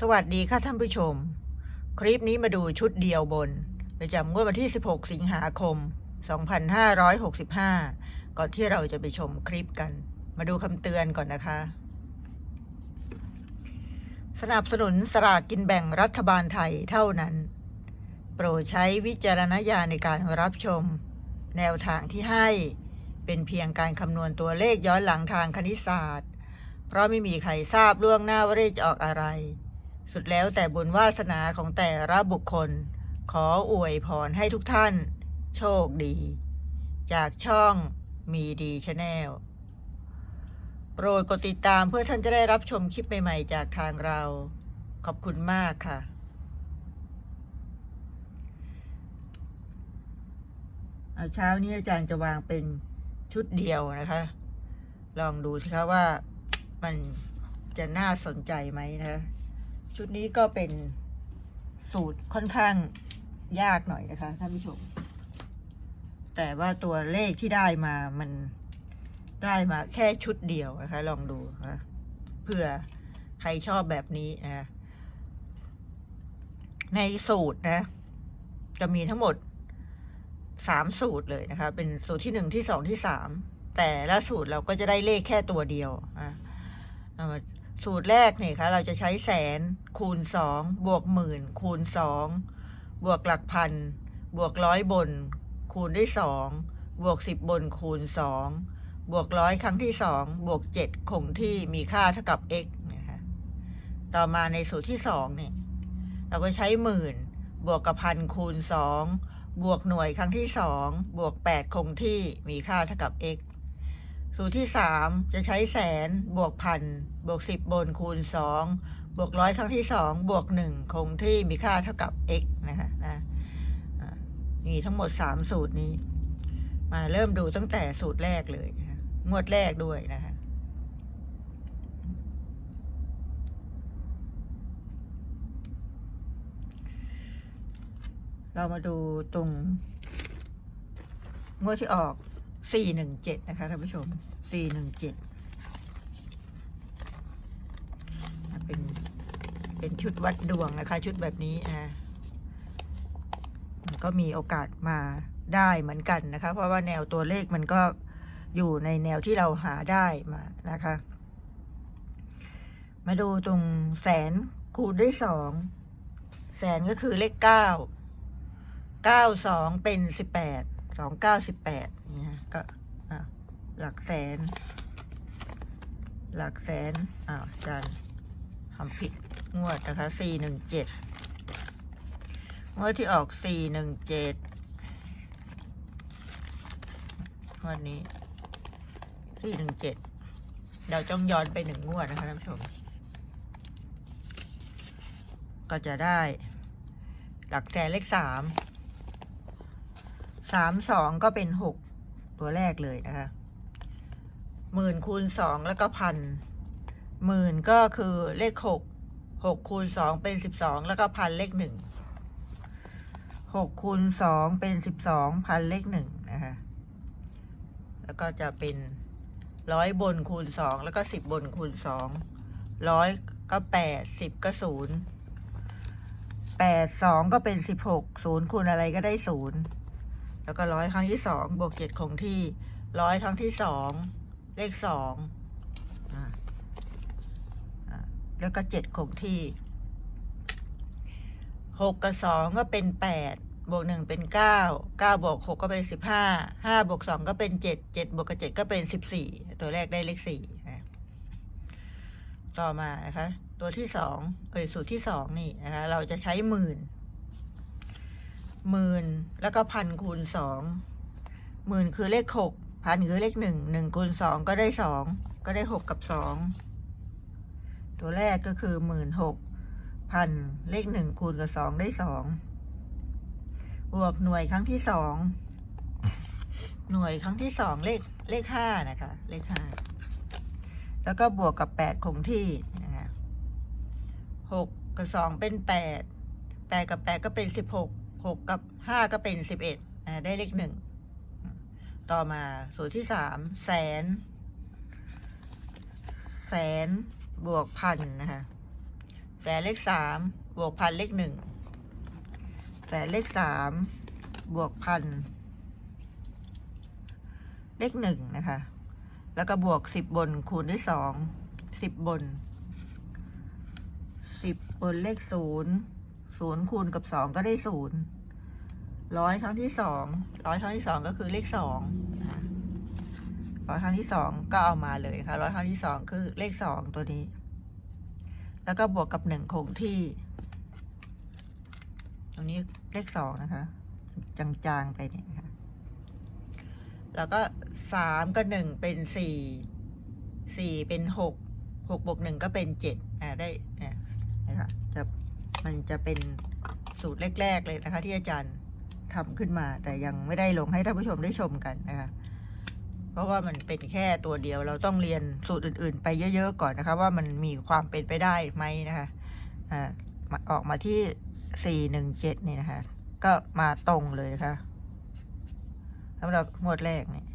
สวัสดีค่ะท่านผู้ชม คลิปนี้มาดูชุดเดียวบน ประจำงวดวันที่ 16 สิงหาคม 2565 ก่อนที่เราจะไปชมคลิปกัน มาดูคำเตือนก่อนนะคะ สนับสนุนสลากกินแบ่งรัฐบาลไทยเท่านั้น โปรดใช้วิจารณญาณในการรับชม แนวทางที่ให้เป็นเพียงการคำนวณตัวเลขย้อนหลังทางคณิตศาสตร์ เพราะไม่มีใครทราบล่วงหน้าว่าเลขจะออกอะไร สุดแล้วแต่บุญวาสนาของแต่ละบุคคล ขออวยพรให้ทุกท่าน โชคดี จากช่องมีดีชาแนลโปรดกดติดตามเพื่อท่านจะได้รับชมคลิปใหม่ ๆ จากทางเรา ขอบคุณมากค่ะ เอาเช้านี้อาจารย์จะวางเป็นชุดเดียวนะคะ ลองดูสิคะว่ามันจะน่าสนใจไหมนะคะ ชุดนี้ก็เป็นสูตรค่อนข้างยากหน่อยนะคะท่านผู้ชม แต่ว่าตัวเลขที่ได้มามันได้มาแค่ชุดเดียวนะคะ ลองดูนะเผื่อใครชอบแบบนี้นะในสูตรนะ จะมีทั้งหมดสามสูตรเลยนะคะ เป็นสูตรที่หนึ่งที่สองที่สามแต่ละสูตรเราก็จะได้เลขแค่ตัวเดียวอะมา สูตรแรกเนี่ยคะเราจะใช้แสนคูณสองบวกหมื่น คูณสองบวกหลักพัน บวกร้อยบน คูณด้วยสองบวกสิบบนคูณสองบวกร้อยครั้งที่สองบวกเจ็ดคงที่มีค่าเท่ากับ x นะคะต่อมาในสูตรที่สองเนี่ยเราก็ใช้หมื่น บวกกับพันคูณสองบวกหน่วยครั้งที่สองบวกแปดคงที่มีค่าเท่ากับ x สูตรที่สามจะใช้แสนบวกพันบวกสิบบนคูณสองบวกร้อยครั้งที่สองบวกหนึ่งคงที่มีค่าเท่ากับ x นะคะนะอ่ามีทั้งหมดสามสูตรนี้ มาเริ่มดูตั้งแต่สูตรแรกเลยนะะงวดแรกด้วยนะคะเรามาดูตรงงวดที่ออก 417นะคะท่านผู้ชม417เจ็ดเป็นเป็นชุดวัดดวงนะคะ ชุดแบบนี้นะมันก็มีโอกาสมาได้เหมือนกันนะคะ เพราะว่าแนวตัวเลขมันก็อยู่ในแนวที่เราหาได้มานะคะ มาดูตรงแสนคูณด้วยสองแสนก็คือเลขเก้าเก้าสองเป็นสิบแปด สองเก้าสิบแปดเนี่ยก็หลักแสน หลักแสนอ้าวจารย์ทำผิดงวดนะคะสี่หนึ่งเจ็ดงวดที่ออกสี่หนึ่งเจ็ดงวดนี้สี่หนึ่งเจ็ดเราจ้องย้อนไปหนึ่งงวดนะคะท่านผู้ชม ก็จะได้ หลักแสนเลขสาม สามสองก็เป็นหกตัวแรกเลยนะคะหมื่นคูณสองแล้วก็พันหมื่นก็คือเลขหกหกคูณสองเป็นสิบสองแล้วก็พันเลขหนึ่งหกคูณสองเป็นสิบสองพันเลขหนึ่งนะคะแล้วก็จะเป็นร้อยบนคูณสองแล้วก็สิบบนคูณสองร้อยก็แปดสิบก็ศูนย์แปดสองก็เป็นสิบหกศูนย์คูณอะไรก็ได้ศูนย์ แล้วก็ร้อยครั้งที่สองบวกเจ็ดคงที่ร้อยครั้งที่สองเลขสองแล้วก็เจ็ดคงที่หกกับสองก็เป็นแปดบวกหนึ่งเป็นเก้าเก้าบวกหกก็เป็นสิบห้าห้าบวกสองก็เป็นเจ็ดเจ็ดบวกกับเจ็ดก็เป็นสิบสี่ตัวแรกได้เลขสี่นะต่อมานะคะ ตัวที่สองเอ้ยสูตรที่สองนี่นะคะ เราจะใช้หมื่น หมื่นแล้วก็พันคูณสองหมื่นคือเลขหกพันคือเลขหนึ่งหนึ่งคูณสองก็ได้สองก็ได้หกกับสองตัวแรกก็คือหมื่นหกพันเลขหนึ่งคูณกับสองได้สองบวกหน่วยครั้งที่สองหน่วยครั้งที่สองเลขเลขห้านะคะ เลขห้าแล้วก็บวกกับแปดคงที่นะคะหกกับสองเป็นแปดแปดกับแปดก็เป็นสิบหก หกกับห้าก็เป็นสิบเอ็ดได้เลขหนึ่ง ต่อมาสูตรที่สามแสน แสนบวกพันนะคะแสนเลขสามบวกพันเลขหนึ่งแสนเลขสามบวกพันเลขหนึ่งนะคะ แล้วก็บวกสิบบนคูณด้วยสองสิบบนสิบบนเลขศูนย์ ศูนย์คูณกับสองก็ได้ศูนย์ร้อยครั้งที่สองร้อยครั้งที่สองก็คือเลขสองร้อยครั้งที่สองก็เอามาเลยค่ะร้อยครั้งที่สองคือเลขสองตัวนี้ แล้วก็บวกกับหนึ่งคงที่ ตรงนี้เลขสองนะคะ จางๆไปเนี่ยนะคะแล้วก็สามกับหนึ่งเป็นสี่สี่เป็นหกหกบวกหนึ่งก็เป็นเจ็ดอ่าได้เนี่ยนะคะจะ มันจะเป็นสูตรแรก ๆ เลยนะคะ ที่อาจารย์ทำขึ้นมา แต่ยังไม่ได้ลงให้ท่านผู้ชมได้ชมกันนะคะเพราะว่ามันเป็นแค่ตัวเดียวเราต้องเรียนสูตรอื่น ๆ ไปเยอะๆก่อนนะคะ ว่ามันมีความเป็นไปได้ไหมนะคะอ่าออกมาที่สี่หนึ่งเจ็ดนี่นะคะ ก็มาตรงเลยนะคะสำหรับงวดแรกเนี่ย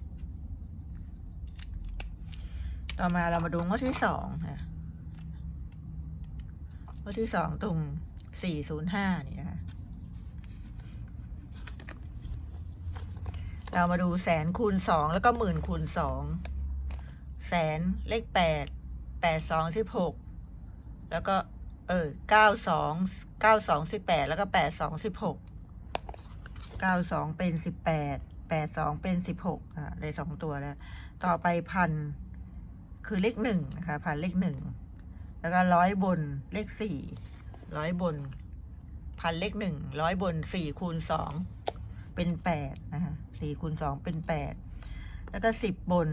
ต่อมาเรามาดูงวดที่สองค่ะงวดที่สองตรง สี่ศูนย์ห้านี่นะคะ เรามาดูแสนคูณสองแล้วก็หมื่นคูณสองแสนเลขแปดแปดสองสิบหกแล้วก็เออเก้าสองเก้าสองสิบแปดแล้วก็แปดสองสิบหกเก้าสองเป็นสิบแปดแปดสองเป็นสิบหกอ่าได้สองตัวแล้ว ต่อไปพันคือเลขหนึ่งนะคะ พันเลขหนึ่งแล้วก็ร้อยบนเลขสี่ ร้อยบน พันเลขหนึ่งร้อยบนสี่คูณสองเป็นแปดนะคะสี่คูณสองเป็นแปดแล้วก็สิบบน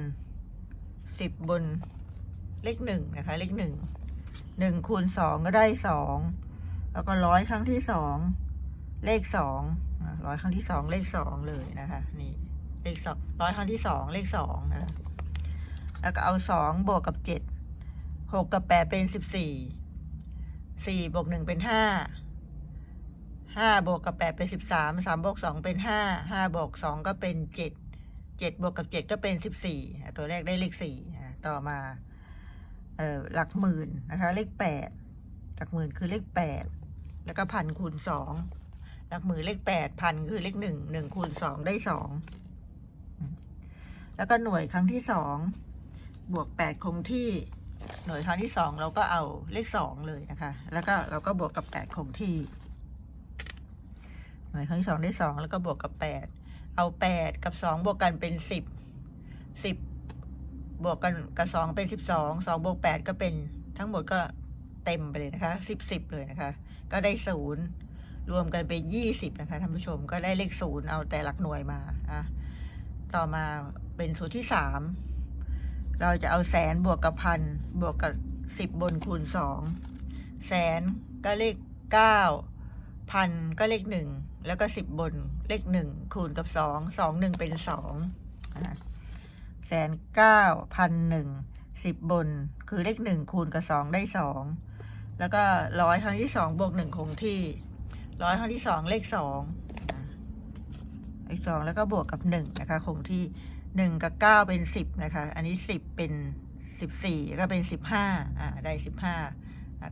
สิบบนเลขหนึ่งนะคะ เลขหนึ่งหนึ่งคูณสองก็ได้สองแล้วก็ร้อยครั้งที่สองเลขสองร้อยครั้งที่สองเลขสองเลยนะคะ นี่เลขสองร้อยครั้งที่สองเลขสองนะะแล้วก็เอาสองบวกกับเจ็ดหกกับแปดเป็นสิบสี่ สี่บวกหนึ่งเป็นห้าห้าบวกกับแปดเป็นสิบสามสามบวกสองเป็นห้าห้าบวกสองก็เป็นเจ็ดเจ็ดบวกกับเจ็ดก็เป็นสิบสี่ตัวแรกได้เลขสี่ต่อมาเอ่อหลักหมื่นนะคะ เลขแปดหลักหมื่นคือเลขแปดแล้วก็พันคูณสองหลักหมื่นเลขแปดพันคือเลขหนึ่งหนึ่งคูณสองได้สองแล้วก็หน่วยครั้งที่สองบวกแปดคงที่ หน่วยครั้งที่สองเราก็เอาเลขสองเลยนะคะ แล้วก็เราก็บวกกับแปดคงที่ หน่วยครั้งที่สองได้สองแล้วก็บวกกับแปดเอาแปดกับสองบวกกันเป็นสิบสิบบวกกันกับสองเป็นสิบสองสองบวกแปดก็เป็นทั้งหมดก็เต็มไปเลยนะคะสิบสิบเลยนะคะ ก็ได้ศูนย์รวมกันเป็นยี่สิบนะคะท่านผู้ชมก็ได้เลขศูนย์เอาแต่หลักหน่วยมาอะต่อมาเป็นสูตรที่สาม เราจะเอาแสนบวกกับพันบวกกับสิบบนคูณสองแสนก็เลขเก้าพันก็เลขหนึ่งแล้วก็สิบบนเลขหนึ่งคูณกับสองสองหนึ่งเป็นสองแสนเก้าพันหนึ่งสิบบนคือเลขหนึ่งคูณกับสองได้สองแล้วก็ร้อยครั้งที่สองบวกหนึ่งคงที่ร้อยครั้งที่สองเลขสองเลขสองแล้วก็บวกกับหนึ่งนะคะคงที่ หนึ่งกับเก้าเป็นสิบนะคะ อันนี้สิบเป็นสิบสี่ก็เป็นสิบห้าอ่าได้สิบห้า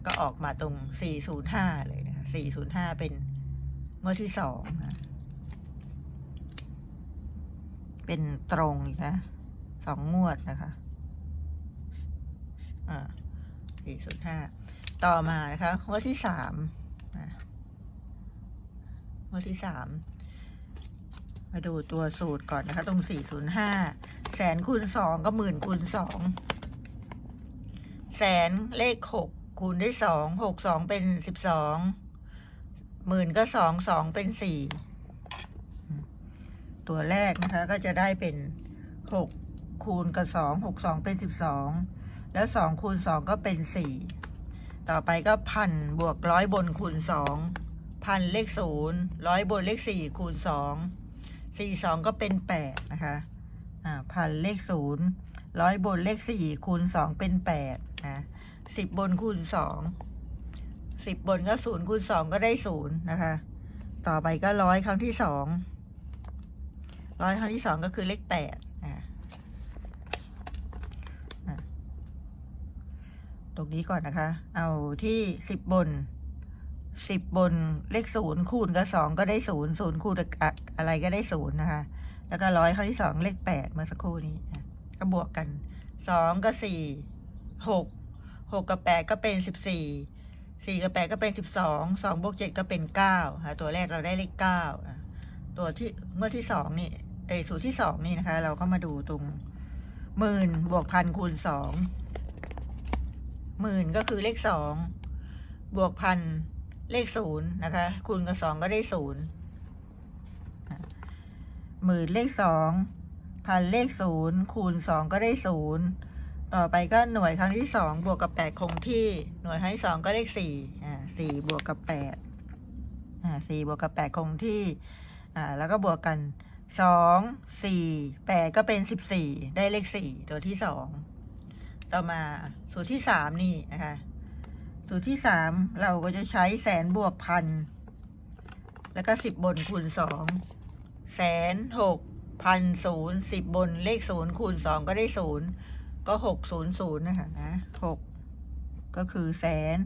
ก็ออกมาตรงสี่ศูนย์ห้าเลยนะคะสี่ศูนย์ห้าเป็นงวดที่สองนะเป็นตรงนะสองงวดนะคะอ่าสี่ศูนย์ห้าต่อมานะคะงวดที่สามงวดที่สาม มาดูตัวสูตรก่อนนะคะ ตรงสี่ศูนย์ห้าแสนคูณสองก็หมื่นคูณสองแสนเลขหกคูณด้วยสองหกสองเป็นสิบสองหมื่นก็สองสองเป็นสี่ตัวแรกนะคะก็จะได้เป็นหกคูณกับสองหกสองเป็นสิบสองแล้วสองคูณสองก็เป็นสี่ต่อไปก็พันบวกร้อยบนคูณสองพันเลขศูนย์ร้อยบนเลขสี่คูณสอง สี่สองก็เป็นแปดนะคะ อ่าพันเลขศูนย์ร้อยบนเลขสี่คูณสองเป็นแปดนะสิบบนคูณสองสิบบนก็ศูนย์คูณสองก็ได้ศูนย์นะคะ ต่อไปก็ร้อยครั้งที่สองร้อยครั้งที่สองก็คือเลขแปดอ่าตรงนี้ก่อนนะคะ เอาที่สิบบน สิบบนเลขศูนย์คูณกับสองก็ได้ศูนย์ศูนย์คูณกับอะไรก็ได้ศูนย์นะคะ แล้วก็ร้อยข้อที่สองเลขแปดเมื่อสักครู่นี้ก็บวกกันสองกับสี่หกหกกับแปดก็เป็นสิบสี่สี่กับแปดก็เป็นสิบสองสองบวกเจ็ดก็เป็นเก้าค่ะตัวแรกเราได้เลขเก้าตัวที่เมื่อที่สองนี่เอยสูตรที่สองนี่นะคะ เราก็มาดูตรงหมื่นบวกพันคูณสองหมื่นก็คือเลขสองบวกพัน เลขศูนย์นะคะ คูณกับสองก็ได้ศูนย์หมื่นเลขสองพันเลขศูนย์คูณสองก็ได้ศูนย์ต่อไปก็หน่วยครั้งที่สองบวกกับแปดคงที่หน่วยครั้งที่สองก็เลขสี่อ่าสี่บวกกับแปดอ่าสี่บวกกับแปดคงที่อ่าแล้วก็บวกกันสองสี่แปดก็เป็นสิบสี่ได้เลขสี่ตัวที่สองต่อมาสูตรที่สามนี่นะคะ สูตรที่สามเราก็จะใช้แสนบวกพัน แล้วก็สิบบนคูณสองแสนหกพันศูนย์สิบบนเลขศูนย์คูณสองก็ได้ศูนย์ก็หกศูนย์ศูนย์นะคะนะหกก็คือแสน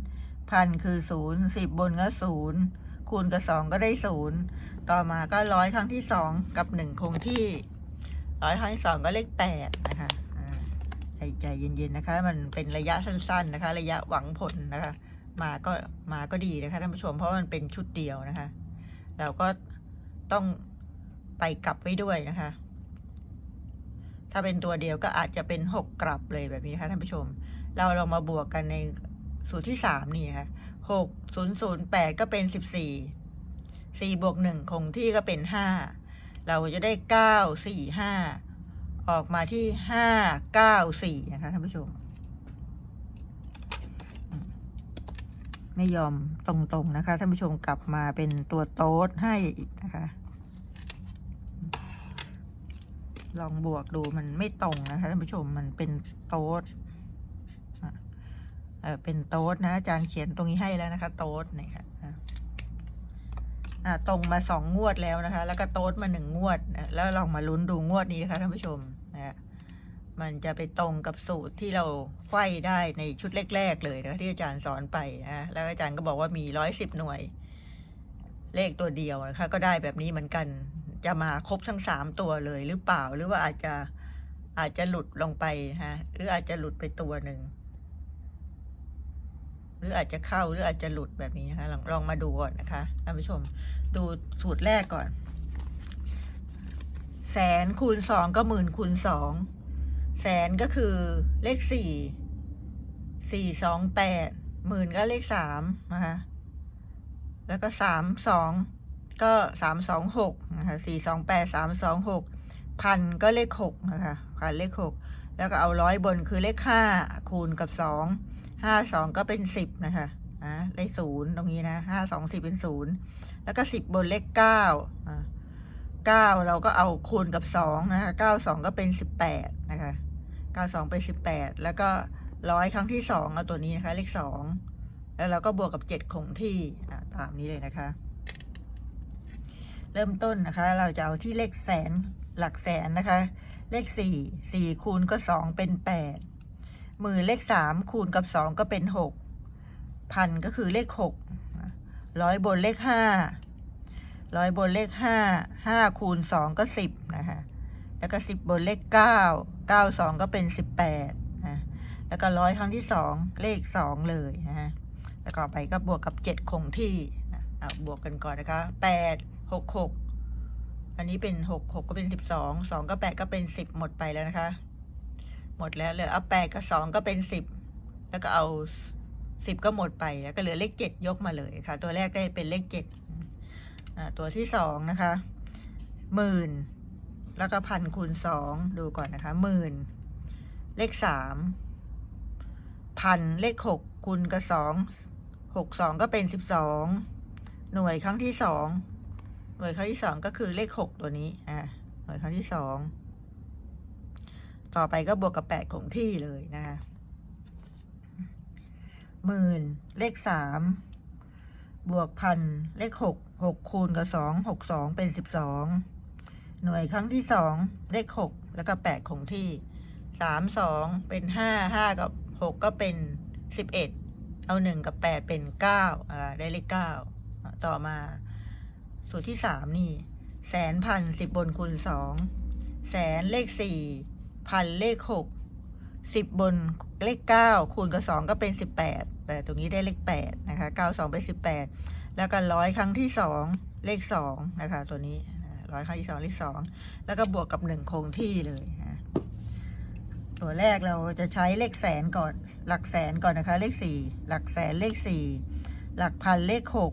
พันคือศูนย์สิบบนก็ศูนย์คูณกับสองก็ได้ศูนย์ต่อมาก็ร้อยครั้งที่สองกับหนึ่งคงที่ร้อยครั้งที่สองก็เลขแปดนะคะ ใจใจเย็นๆนะคะ มันเป็นระยะสั้นๆนะคะ ระยะหวังผลนะคะ มาก็มาก็ดีนะคะท่านผู้ชมเพราะมันเป็นชุดเดียวนะคะ เราก็ต้องไปกลับไว้ด้วยนะคะ ถ้าเป็นตัวเดียวก็อาจจะเป็นหกกลับเลยแบบนี้นะคะท่านผู้ชม เราเรามาบวกกันในสูตรที่สามนี่นะคะหกศูนย์ศูนย์แปดก็เป็นสิบสี่สี่บวกหนึ่งคงที่ก็เป็นห้าเราจะได้เก้าสี่ห้า ออกมาที่ห้าเก้าสี่นะคะท่านผู้ชม ไม่ยอมตรงๆนะคะท่านผู้ชมกลับมาเป็นตัวโต๊ดให้อีกนะคะ ลองบวกดูมันไม่ตรงนะคะท่านผู้ชมมันเป็นโต๊ดอะเออเป็นโต๊ดนะอาจารย์เขียนตรงนี้ให้แล้วนะคะ โต๊ดนี่ค่ะ ตรงมาสองงวดแล้วนะคะ แล้วก็โต๊ดมาหนึ่งงวด แล้วลองมาลุ้นดูงวดนี้นะคะท่านผู้ชมนะฮะมันจะไปตรงกับสูตรที่เราไขว้ได้ในชุดแรก ๆ เลยนะคะที่อาจารย์สอนไปนะแล้วอาจารย์ก็บอกว่ามีร้อยสิบหน่วย เลขตัวเดียวนะคะ ก็ได้แบบนี้เหมือนกัน จะมาครบทั้งสามตัวเลยหรือเปล่าหรือว่าอาจจะอาจจะหลุดลงไปฮะหรืออาจจะหลุดไปตัวหนึ่ง หรืออาจจะเข้าหรืออาจจะหลุดแบบนี้นะคะลองลองมาดูก่อนนะคะท่านผู้ชมดูสูตรแรกก่อน แสนคูณสองก็หมื่นคูณสองแสนก็คือเลขสี่สี่สองแปดหมื่นก็เลขสามนะคะแล้วก็สามสองก็สามสองหกนะคะสี่สองแปดสามสองหกพันก็เลขหกนะคะพันเลขหกแล้วก็เอาร้อยบนคือเลขห้าคูณกับสอง ห้าสองก็เป็นสิบนะคะอะเลขศูนย์ตรงนี้นะห้าสองสิบเป็นศูนย์แล้วก็สิบบนเลขเก้าอะเก้าเราก็เอาคูณกับสองนะคะเก้าสองก็เป็นสิบแปดนะคะเก้าสองเป็นสิบแปดแล้วก็ร้อยครั้งที่สองเอาตัวนี้นะคะ เลขสองแล้วเราก็บวกกับเจ็ดคงที่อะตามนี้เลยนะคะ เริ่มต้นนะคะ เราจะเอาที่เลขแสนหลักแสนนะคะ เลขสี่สี่คูณก็สองเป็นแปด มื่นเลขสามคูณกับสองก็เป็นหกพันก็คือเลขหกร้อยบนเลขห้าร้อยบนเลขห้าห้าคูณสองก็สิบนะคะแล้วก็สิบบนเลขเก้าเก้าสองก็เป็นสิบแปดนะแล้วก็ร้อยครั้งที่สองเลขสองเลยนะฮะแล้วก็ไปก็บวกกับเจ็ดคงที่นะเอาบวกกันก่อนนะคะแปดหกหกอันนี้เป็นหกหกก็เป็นสิบสองสองก็แปดก็เป็นสิบหมดไปแล้วนะคะ หมดแล้วเหลือเอาแปดกับสองก็เป็นสิบแล้วก็เอาสิบก็หมดไปแล้วก็เหลือเลขเจ็ดยกมาเลยค่ะ ตัวแรกได้เป็นเลขเจ็ดตัวที่สองนะคะหมื่นแล้วก็พันคูณสองดูก่อนนะคะหมื่นเลขสามพันเลขหกคูณกับสองหกสองก็เป็นสิบสองหน่วยครั้งที่สองหน่วยครั้งที่สองก็คือเลขหกตัวนี้อ่าหน่วยครั้งที่สอง ต่อไปก็บวกกับแปดคงที่เลยนะคะหมื่นเลขสามบวกพันเลขหกหกคูณกับสองหกสองเป็นสิบสองหน่วยครั้งที่สองเลขหกแล้วก็แปดคงที่สามสองเป็นห้าห้ากับหกก็เป็นสิบเอ็ดเอาหนึ่งกับแปดเป็นเก้าอ่าได้เลขเก้าต่อมา สูตรที่สามนี่ แสนพันสิบบนคูณสองแสนเลขสี่ พันเลขหกสิบบนเลขเก้าคูณกับสองก็เป็นสิบแปดแต่ตรงนี้ได้เลขแปดนะคะเก้าสองเป็นสิบแปดแล้วก็ร้อยครั้งที่สองเลขสองนะคะตัวนี้ร้อยครั้งที่สองเลขสองแล้วก็บวกกับหนึ่งคงที่เลยนะตัวแรกเราจะใช้เลขแสนก่อน หลักแสนก่อนนะคะ เลขสี่หลักแสนเลขสี่หลักพันเลขหก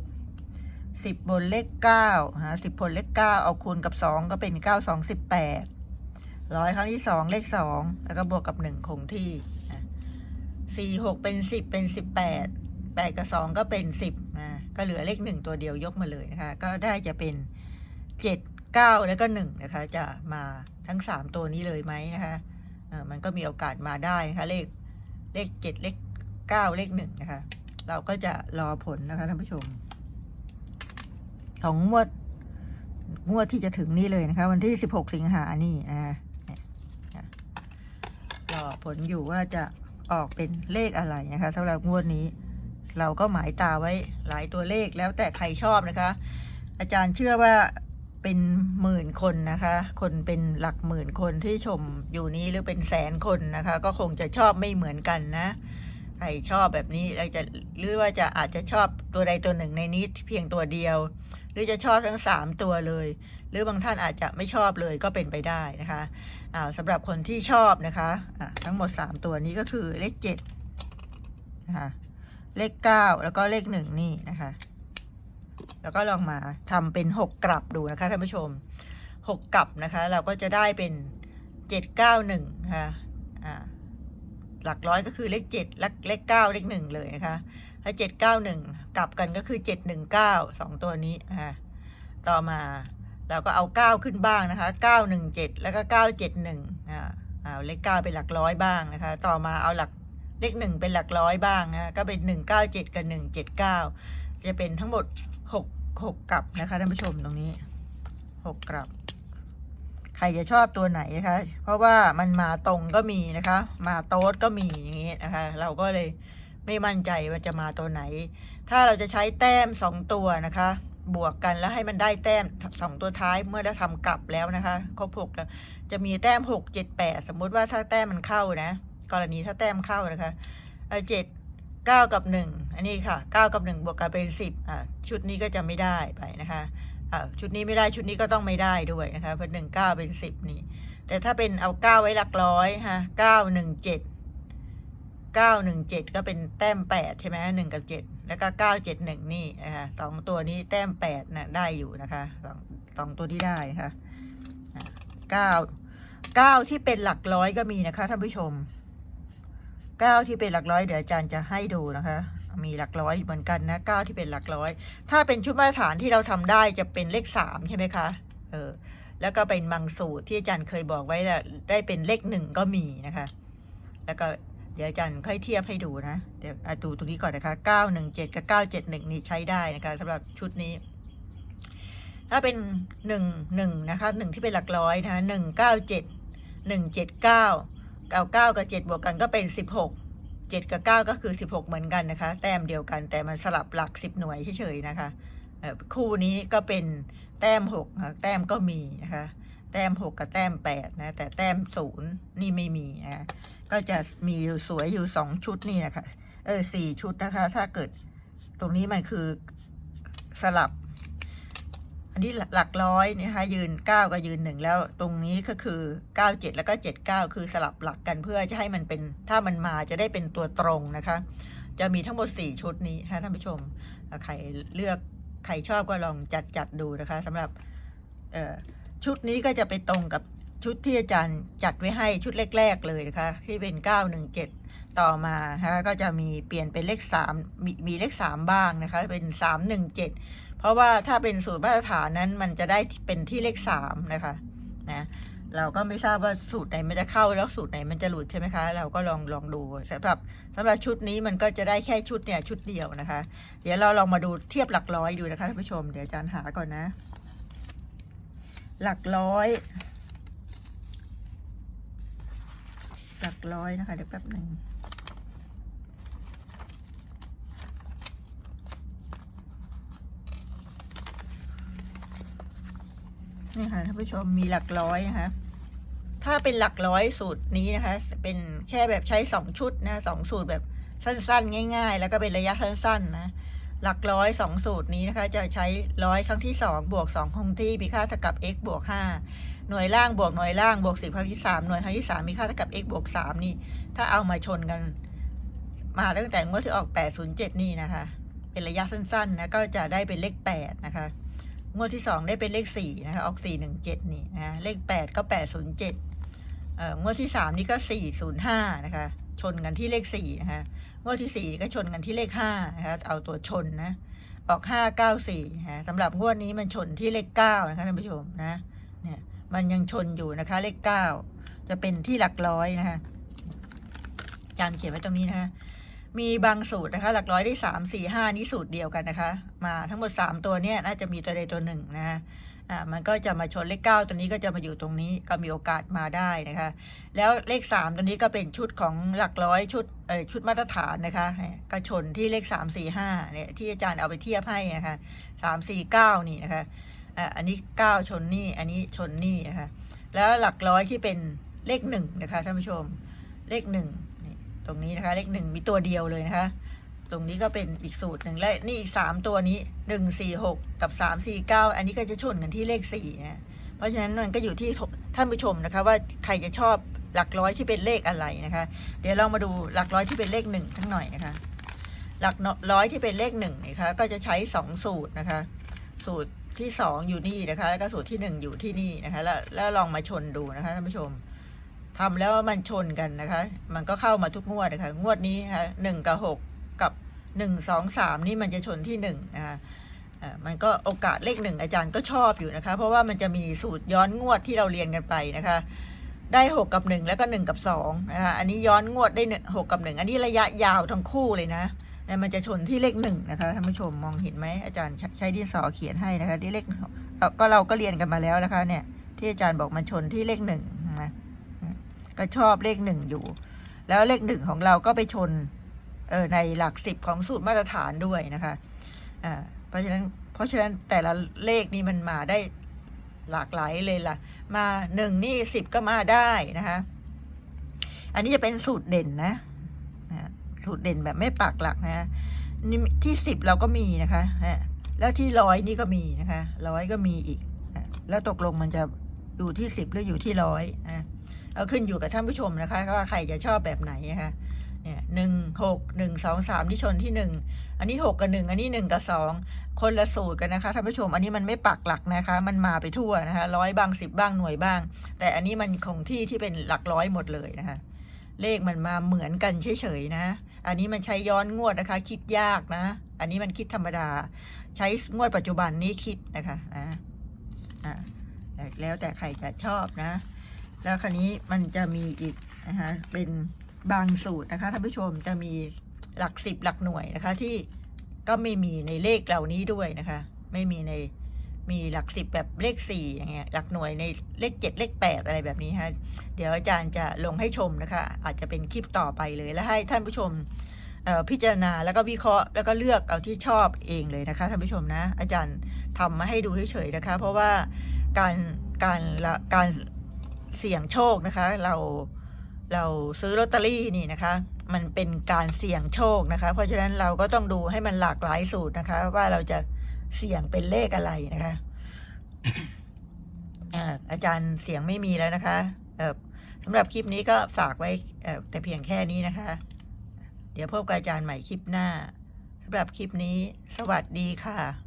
สิบบนเลขเก้าฮะสิบบนเลขเก้าเอาคูณกับสองก็เป็นเก้าสองสิบแปด ร้อยครั้งที่สองเลขสองแล้วก็บวกกับหนึ่งคงที่สี่หกเป็นสิบเป็นสิบแปดแปดกับสองก็เป็นสิบนะก็เหลือเลขหนึ่งตัวเดียวยกมาเลยนะคะ ก็ได้จะเป็นเจ็ดเก้าแล้วก็หนึ่งนะคะ จะมาทั้งสามตัวนี้เลยไหมนะคะเออมันก็มีโอกาสมาได้นะคะเลขเลขเจ็ดเลขเก้าเลขหนึ่งนะคะ เราก็จะรอผลนะคะท่านผู้ชม ของงวดงวดที่จะถึงนี่เลยนะคะ วันที่สิบหกสิงหานี่นะเนี่ยนะ อผลอยู่ว่าจะออกเป็นเลขอะไรนะคะสำหรับงวดนี้ เราก็หมายตาไว้หลายตัวเลขแล้วแต่ใครชอบนะคะ อาจารย์เชื่อว่าเป็นหมื่นคนนะคะ คนเป็นหลักหมื่นคนที่ชมอยู่นี้หรือเป็นแสนคนนะคะ ก็คงจะชอบไม่เหมือนกันนะใครชอบแบบนี้เราจะหรือว่าจะอาจจะชอบตัวใดตัวหนึ่งในนี้เพียงตัวเดียว รือจะชอบทั้งสามตัวเลย หรือบางท่านอาจจะไม่ชอบเลยก็เป็นไปได้นะคะอ่าสำหรับคนที่ชอบนะคะอ่าทั้งหมดสามตัวนี้ก็คือเลขเจ็ดนะคะเลขเก้าแล้วก็เลขหนึ่งนี่นะคะ แล้วก็ลองมาทำเป็นหกกลับดูนะคะท่านผู้ชมหกกลับนะคะ เราก็จะได้เป็นเจ็ดเก้าหนึ่งนะคะอ่าหลักร้อยก็คือเลขเจ็ดเลขเลขเก้าเลขหนึ่งเลยนะคะ ถ้าเจ็ดเก้าหนึ่งกลับกันก็คือเจ็ดหนึ่งเก้าสองตัวนี้นะคะต่อมาเราก็เอาเก้าขึ้นบ้างนะคะเก้าหนึ่งเจ็ดแล้วก็เก้าเจ็ดหนึ่งอ่าเอาเลขเก้าเป็นหลักร้อยบ้างนะคะ ต่อมาเอาหลักเลขหนึ่งเป็นหลักร้อยบ้างนะก็เป็นหนึ่งเก้าเจ็ดกับหนึ่งเจ็ดเก้าจะเป็นทั้งหมดหกหกกลับนะคะท่านผู้ชมตรงนี้หกกลับ ใครจะชอบตัวไหนนะคะ เพราะว่ามันมาตรงก็มีนะคะ มาโต๊ดก็มีอย่างนี้นะคะ เราก็เลย ไม่มั่นใจว่าจะมาตัวไหน ถ้าเราจะใช้แต้มสองตัวนะคะ บวกกันแล้วให้มันได้แต้มสองตัวท้ายเมื่อเราทำกลับแล้วนะคะครบหกแล้วจะมีแต้มหกเจ็ดแปดสมมติว่าถ้าแต้มมันเข้านะ กรณีถ้าแต้มเข้านะคะเจ็ดเก้ากับหนึ่งอันนี้ค่ะเก้ากับหนึ่งบวกกันเป็นสิบอะชุดนี้ก็จะไม่ได้ไปนะคะอ่าชุดนี้ไม่ได้ชุดนี้ก็ต้องไม่ได้ด้วยนะคะเพราะหนึ่งเก้าเป็นสิบนี่แต่ถ้าเป็นเอาเก้าไว้หลักร้อยฮะเก้าหนึ่งเจ็ด เก้าหนึ่งเจ็ดก็เป็นแต้มแปดใช่ไหมหนึ่งกับเจ็ดแล้วก็เก้าเจ็ดหนึ่งนี่นะคะสองตัวนี้แต้มแปดนะได้อยู่นะคะสองสองตัวที่ได้นะคะเก้าเก้าที่เป็นหลักร้อยก็มีนะคะท่านผู้ชมเก้าที่เป็นหลักร้อยเดี๋ยวอาจารย์จะให้ดูนะคะ มีหลักร้อยเหมือนกันนะเก้าที่เป็นหลักร้อย ถ้าเป็นชุดมาตรฐานที่เราทำได้จะเป็นเลขสามใช่ไหมคะเออแล้วก็เป็นบางสูตรที่อาจารย์เคยบอกไว้แหละได้เป็นเลขหนึ่งก็มีนะคะ แล้วก็ เดี๋ยวอาจารย์ค่อยเทียบให้ดูนะ เดี๋ยวดูตรงนี้ก่อนนะคะเก้าหนึ่งเจ็ดกับเก้าเจ็ดหนึ่งนี่ใช้ได้นะคะสำหรับชุดนี้ ถ้าเป็นหนึ่งหนึ่งนะคะหนึ่งที่เป็นหลักร้อยนะคะหนึ่งเก้าเจ็ดหนึ่งเจ็ดเก้าเก้าเก้ากับเจ็ดบวกกันก็เป็นสิบหกเจ็ดกับเก้าก็คือสิบหกเหมือนกันนะคะ แต้มเดียวกันแต่มันสลับหลักสิบหน่วยเฉยๆนะคะคู่นี้ก็เป็นแต้มหกนะแต้มก็มีนะคะ แต้มหกกับแต้มแปดนะแต่แต้มศูนย์นี่ไม่มีนะ ก็จะมีอยู่สวยอยู่สองชุดนี่นะคะ เออสี่ชุดนะคะ ถ้าเกิดตรงนี้มันคือสลับ อันนี้หลักร้อยนะคะ ยืนเก้ากับยืนหนึ่งแล้ว ตรงนี้ก็คือเก้าเจ็ดแล้วก็เจ็ดเก้าคือสลับหลักกันเพื่อจะให้มันเป็น ถ้ามันมาจะได้เป็นตัวตรงนะคะ จะมีทั้งหมดสี่ชุดนี้นะคะท่านผู้ชมใครเลือกใครชอบก็ลองจัดจัดดูนะคะสำหรับเออชุดนี้ก็จะไปตรงกับ ชุดที่อาจารย์จัดไว้ให้ชุดแรก ๆ เลยนะคะ ที่เป็นเก้าหนึ่งเจ็ดต่อมานะคะก็จะมีเปลี่ยนเป็นเลขสามมีมีเลขสามบ้างนะคะ เป็นสามหนึ่งเจ็ดเพราะว่าถ้าเป็นสูตรมาตรฐานนั้นมันจะได้เป็นที่เลขสามนะคะนะเราก็ไม่ทราบว่าสูตรไหนมันจะเข้าแล้วสูตรไหนมันจะหลุดใช่ไหมคะ เราก็ลองลองดูสำหรับสำหรับชุดนี้มันก็จะได้แค่ชุดเนี่ยชุดเดียวนะคะ เดี๋ยวเราลองมาดูเทียบหลักร้อยดูนะคะท่านผู้ชมเดี๋ยวอาจารย์หาก่อนนะ หลักร้อย ลักร้อยนะคะ เดี๋ยวแป๊บหนึ่งนี่ค่ะท่านผู้ชมมีหลักร้อยนะคะ ถ้าเป็นหลักร้อยสูตรนี้นะคะ เป็นแค่แบบใช้สองชุดนะสองสูตรแบบสั้นๆ ง่าย ๆ แล้วก็เป็นระยะสั้นๆนะหลักร้อยสองสูตรนี้นะคะ จะใช้ร้อยครั้งที่สองบวกสองคงที่มีค่าเท่ากับ x บวกห้า หน่วยล่างบวกหน่วยล่างบวกสิบครั้งที่สามหน่วยครั้งที่สามมีค่าเท่ากับ x บวกสามนี่ ถ้าเอามาชนกัน มาตั้งแต่งวดที่ออกแปดศูนย์เจ็ดนี่นะคะ เป็นระยะสั้นๆนะก็จะได้เป็นเลขแปดนะคะงวดที่สองได้เป็นเลขสี่นะคะออกสี่หนึ่งเจ็ดนี่นะเลขแปดก็แปดศูนย์เจ็ดเอ่องวดที่สามนี่ก็สี่ศูนย์ห้านะคะ ชนกันที่เลขสี่นะคะงวดที่สี่ก็ชนกันที่เลขห้านะคะเอาตัวชนนะออกห้าเก้าสี่นะสำหรับงวดนี้มันชนที่เลขเก้านะคะท่านผู้ชมนะเนี่ย มันยังชนอยู่นะคะ เลขเก้าจะเป็นที่หลักร้อยนะคะอาจารย์เขียนไว้ตรงนี้นะคะมีบางสูตรนะคะ หลักร้อยได้สามสี่ห้านี่สูตรเดียวกันนะคะ มาทั้งหมดสามตัวเนี่ยน่าจะมีตัวใดตัวหนึ่งนะคะอ่ามันก็จะมาชนเลขเก้าตัวนี้ก็จะมาอยู่ตรงนี้ก็มีโอกาสมาได้นะคะ แล้วเลขสามตัวนี้ก็เป็นชุดของหลักร้อยชุดเอ่อชุดมาตรฐานนะคะก็ชนที่เลขสามสี่ห้าเนี่ยที่อาจารย์เอาไปเทียบให้นะคะสามสี่เก้านี่นะคะ อ่าอันนี้เก้าชนนี่อันนี้ชนนี่นะคะแล้วหลักร้อยที่เป็นเลขหนึ่งนะคะท่านผู้ชมเลขหนึ่งนี่ตรงนี้นะคะ เลขหนึ่งมีตัวเดียวเลยนะคะ ตรงนี้ก็เป็นอีกสูตรหนึ่งและนี่อีกสามตัวนี้หนึ่งสี่หกกับสามสี่เก้าอันนี้ก็จะชนกันที่เลขสี่นะเพราะฉะนั้นมันก็อยู่ที่ท่านผู้ชมนะคะ ว่าใครจะชอบหลักร้อยที่เป็นเลขอะไรนะคะ เดี๋ยวเรามาดูหลักร้อยที่เป็นเลขหนึ่งทั้งหน่อยนะคะ หลักร้อยที่เป็นเลขหนึ่งนะคะ ก็จะใช้สองสูตรนะคะ สูตร ที่สองอยู่นี่นะคะ แล้วก็สูตรที่หนึ่งอยู่ที่นี่นะคะ แล้วแล้วลองมาชนดูนะคะท่านผู้ชมทำแล้วมันชนกันนะคะ มันก็เข้ามาทุกงวดนะคะงวดนี้นะคะหนึ่งกับหกกับหนึ่งสองสามนี่มันจะชนที่หนึ่งนะคะอ่ามันก็โอกาสเลขหนึ่งอาจารย์ก็ชอบอยู่นะคะ เพราะว่ามันจะมีสูตรย้อนงวดที่เราเรียนกันไปนะคะ ได้หกกับหนึ่งแล้วก็หนึ่งกับสองนะคะอันนี้ย้อนงวดได้หกกับหนึ่งอันนี้ระยะยาวทั้งคู่เลยนะ มันจะชนที่เลขหนึ่งนะคะท่านผู้ชมมองเห็นไหมอาจารย์ใช้ดินสอเขียนให้นะคะที่เลขเราก็เราก็เรียนกันมาแล้วนะคะ เนี่ย ที่อาจารย์บอกมันชนที่เลขหนึ่งนะก็ชอบเลขหนึ่งอยู่ แล้วเลขหนึ่งของเราก็ไปชนเออในหลักสิบของสูตรมาตรฐานด้วยนะคะอ่าเพราะฉะนั้นเพราะฉะนั้นแต่ละเลขนี่มันมาได้หลากหลายเลยล่ะ มาหนึ่งนี่สิบก็มาได้นะคะ อันนี้จะเป็นสูตรเด่นนะ สูตรเด่นแบบไม่ปักหลักนะนี่ที่สิบเราก็มีนะคะฮะแล้วที่ร้อยนี่ก็มีนะคะร้อยก็มีอีก แล้วตกลงมันจะอยู่ที่สิบหรืออยู่ที่ร้อยอะเอาขึ้นอยู่กับท่านผู้ชมนะคะว่าใครจะชอบแบบไหนนะคะเนี่ยหนึ่งหกหนึ่งสองสามที่ชนที่หนึ่งอันนี้หกกับหนึ่งอันนี้หนึ่งกับสองคนละสูตรกันนะคะท่านผู้ชม อันนี้มันไม่ปักหลักนะคะ มันมาไปทั่วนะคะร้อยบ้างสิบบ้างหน่วยบ้าง แต่อันนี้มันคงที่ที่เป็นหลักร้อยหมดเลยนะคะเลขมันมาเหมือนกันเฉยๆนะ อันนี้มันใช้ย้อนงวดนะคะ คิดยากนะ อันนี้มันคิดธรรมดา ใช้งวดปัจจุบันนี้คิดนะคะนะอ่าแล้วแต่ใครจะชอบนะ แล้วคราวนี้มันจะมีอีกนะคะเป็นบางสูตรนะคะท่านผู้ชมจะมีหลักสิบหลักหน่วยนะคะที่ก็ไม่มีในเลขเหล่านี้ด้วยนะคะ ไม่มีใน มีหลักสิบแบบเลขสี่อย่างเงี้ยหลักหน่วยในเลขเจ็ดเลขแปดอะไรแบบนี้ฮะเดี๋ยวอาจารย์จะลงให้ชมนะคะ อาจจะเป็นคลิปต่อไปเลยและให้ท่านผู้ชมพิจารณาแล้วก็วิเคราะห์แล้วก็เลือกเอาที่ชอบเองเลยนะคะท่านผู้ชมนะ อาจารย์ทำมาให้ดูเฉยๆนะคะ เพราะว่าการการการเสี่ยงโชคนะคะ เราเราซื้อลอตเตอรี่นี่นะคะ มันเป็นการเสี่ยงโชคนะคะ เพราะฉะนั้นเราก็ต้องดูให้มันหลากหลายสูตรนะคะ ว่าเราจะ เสี่ยงเป็นเลขอะไรนะคะอาจารย์เสียงไม่มีแล้วนะคะสำหรับคลิปนี้ก็ฝากไว้แต่เพียงแค่นี้นะคะ เดี๋ยวพบกับอาจารย์ใหม่คลิปหน้าสำหรับคลิปนี้ สวัสดีค่ะ